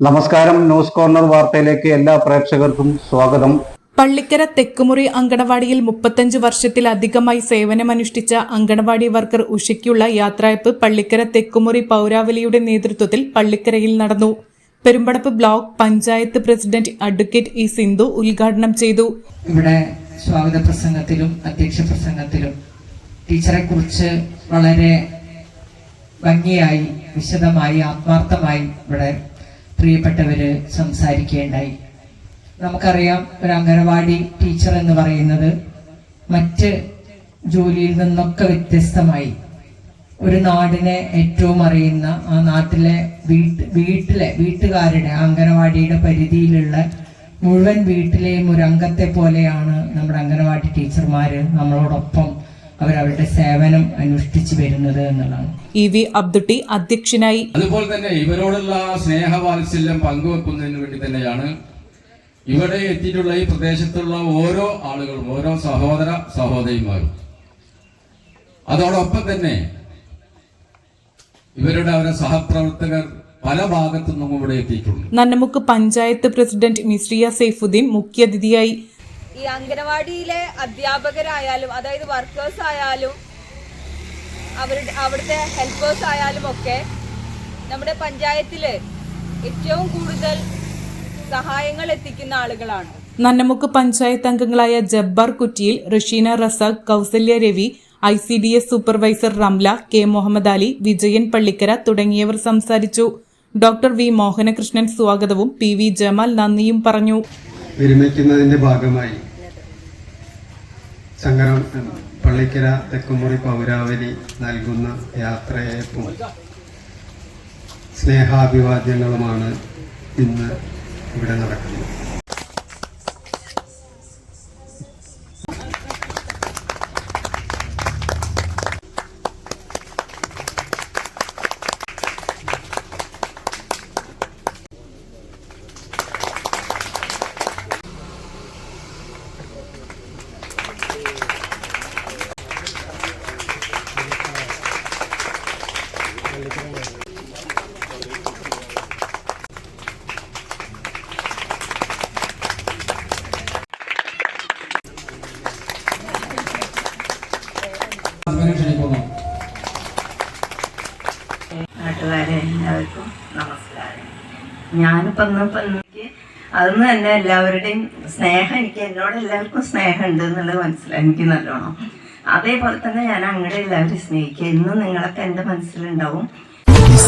നമസ്കാരം news corner വാർത്തയിലേക്ക് എല്ലാ പ്രേക്ഷകർക്കും സ്വാഗതം. പള്ളിക്കര തെക്കുമുറി അങ്കണവാടിയിൽ മുപ്പത്തഞ്ച് വർഷത്തിലധികമായി സേവനമനുഷ്ഠിച്ച അങ്കണവാടി വർക്കർ ഉഷയ്ക്കുള്ള യാത്രയപ്പ് പള്ളിക്കര തെക്കുമുറി പൗരാവലിയുടെ നേതൃത്വത്തിൽ പള്ളിക്കരയിൽ നടന്നു. Perumpadappu block panchayat president advocate E Sindhu ഉദ്ഘാടനം ചെയ്തു. ഇവിടെ സ്വാഗത പ്രസംഗത്തിലും അധ്യക്ഷ പ്രസംഗത്തിലും ടീച്ചറെ കുറിച്ച് വളരെ ഭംഗിയായി വിശദമായി ആത്മാർത്ഥമായി ഇവിടെ പ്രിയപ്പെട്ടവര് സംസാരിക്കേണ്ടായി. നമുക്കറിയാം ഒരു അംഗനവാടി ടീച്ചർ എന്ന് പറയുന്നത് മറ്റ് ജോലിയിൽ നിന്നൊക്കെ വ്യത്യസ്തമായി ഒരു നാടിനെ ഏറ്റവും അറിയുന്ന ആ നാട്ടിലെ വീട്ട് വീട്ടിലെ വീട്ടുകാരുടെ അംഗനവാടിയുടെ പരിധിയിലുള്ള മുഴുവൻ വീട്ടിലെയും ഒരു അംഗത്തെ പോലെയാണ് നമ്മുടെ അംഗനവാടി ടീച്ചർമാര് നമ്മളോടൊപ്പം അവരവരുടെ സേവനം അനുഷ്ഠിച്ചു വരുന്നത് എന്നുള്ളതാണ്. ഇ വി അബ്ദുട്ടി അധ്യക്ഷനായി. അതുപോലെ തന്നെ ഇവരോടുള്ള സ്നേഹവാത്സല്യം പങ്കുവെക്കുന്നതിന് വേണ്ടി തന്നെയാണ് ഇവിടെ എത്തിയിട്ടുള്ള ഈ പ്രദേശത്തുള്ള ഓരോ ആളുകളും ഓരോ സഹോദര സഹോദരിമാരും. അതോടൊപ്പം തന്നെ ഇവരുടെ അവരെ സഹപ്രവർത്തകർ പല ഭാഗത്തു നിന്നും ഇവിടെ എത്തിയിട്ടുണ്ട്. നന്നമുക്ക് പഞ്ചായത്ത് പ്രസിഡന്റ് മിസ്രിയ സൈഫുദ്ദീൻ മുഖ്യാതിഥിയായി ഈ അംഗനവാടിയിലെ അധ്യാപകരായാലും അതായത് വർക്കേഴ്സ് ആയാലും അവരുടെ അവിടുത്തെ ഹെൽപ്പേഴ്സ് ആയാലും ഒക്കെ നമ്മുടെ പഞ്ചായത്തിൽ ഏറ്റവും കൂടുതൽ സഹായങ്ങൾ എത്തിക്കുന്ന ആളുകളാണ്. നന്നമുക്ക് പഞ്ചായത്ത് അംഗങ്ങളായ Jabbar Kuttiyil Rasheena Razak Kousalya Ravi I C D S supervisor Ramla K Muhammad Ali Vijayan Pallikkara തുടങ്ങിയവർ സംസാരിച്ചു. ഡോക്ടർ വി മോഹനകൃഷ്ണൻ സ്വാഗതവും പി വി ജമാൽ നന്ദിയും പറഞ്ഞു. വിരമിക്കുന്നതിന്റെ ഭാഗമായി ചങ്ങരം പള്ളിക്കര തെക്കുമുറി പൗരാവലി നൽകുന്ന യാത്രയേപ്പും സ്നേഹാഭിവാദ്യങ്ങളുമാണ് ഇന്ന് ഇവിടെ നടക്കുന്നത്. ഞാനിപ്പോൾ ഇന്നിപ്പോൾ എനിക്ക് അതൊന്നും തന്നെ എല്ലാവരുടെയും സ്നേഹം എനിക്ക് എന്നോട് എല്ലാവർക്കും സ്നേഹം ഉണ്ട് എന്നുള്ളത് മനസ്സിലായി എനിക്ക് നല്ലോണം. അതേപോലെ തന്നെ ഞാൻ അങ്ങടെ എല്ലാവരും സ്നേഹിക്കുക ഇന്നും നിങ്ങളൊക്കെ എന്റെ മനസ്സിലുണ്ടാവും.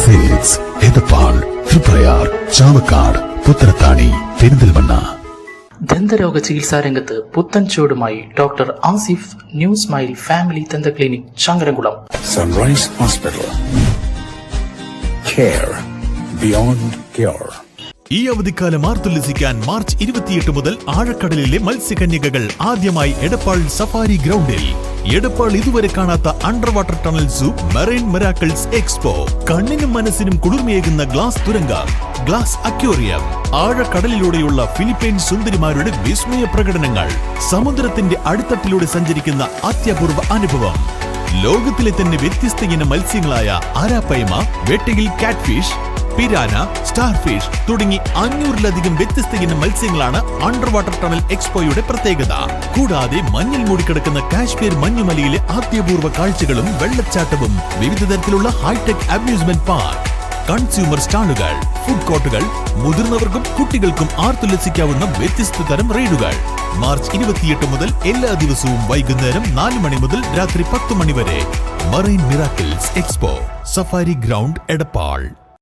സെയിൽസ് എടപ്പാൾ തൃപ്രയാർ ചാവക്കാട് പുത്രത്താണി പെരിന്തൽമണ്ണ. ദന്തരോഗ ചികിത്സാ രംഗത്ത് പുത്തൻ ചൂടുമായി doctor Asif new smile family ദന്ത clinic Changaramkulam. Sunrise hospital. Care. Beyond ഈ അവധിക്കാലം ആർത്തുല്ലസിക്കാൻ മാർച്ച് ഇരുപത്തിയെട്ട് മുതൽ ആഴക്കടലിലെ മത്സ്യകന്യകകൾ ആദ്യമായി എടപ്പാൾ സഫാരി ഗ്രൗണ്ടിൽ. എടപ്പാൾ ഇതുവരെ കാണാത്ത under water tunnel zoo marine miracles expo കണ്ണിനും മനസ്സിനും കുളിർമയേകുന്ന ഗ്ലാസ് തുരങ്കം ഗ്ലാസ് അക്വേറിയം ആഴക്കടലിലൂടെയുള്ള ഫിലിപ്പൈൻ സുന്ദരിമാരുടെ വിസ്മയ പ്രകടനങ്ങൾ സമുദ്രത്തിന്റെ അടിത്തട്ടിലൂടെ സഞ്ചരിക്കുന്ന അത്യപൂർവ അനുഭവം. ലോകത്തിലെ തന്നെ വ്യത്യസ്ത ഇന മത്സ്യങ്ങളായ ആരാപ്പൈമ വെട്ടയിൽ കാറ്റ്ഫിഷ് പിരാന സ്റ്റാർഫിഷ് തുടങ്ങി അഞ്ഞൂറിലധികം വ്യത്യസ്ത ഇനം മത്സ്യങ്ങളാണ് അണ്ടർ വാട്ടർ ടണൽ എക്സ്പോയുടെ പ്രത്യേകത. കൂടാതെ മഞ്ഞിൽ മൂടിക്കിടക്കുന്ന കാശ്മീർ മഞ്ഞുമലയിലെ ആദ്യപൂർവ കാഴ്ചകളും വെള്ളച്ചാട്ടവും വിവിധ തരത്തിലുള്ള high tech amusement park consumer സ്റ്റാളുകൾ food കോർട്ടുകൾ മുതിർന്നവർക്കും കുട്ടികൾക്കും ആർത്തുല്ലസിക്കാവുന്ന വ്യത്യസ്ത തരം റൈഡുകൾ. മാർച്ച് ഇരുപത്തിയെട്ട് മുതൽ എല്ലാ ദിവസവും വൈകുന്നേരം നാല് മണി മുതൽ രാത്രി പത്ത് മണി വരെ. Marine miracles expo safari ground Edappal.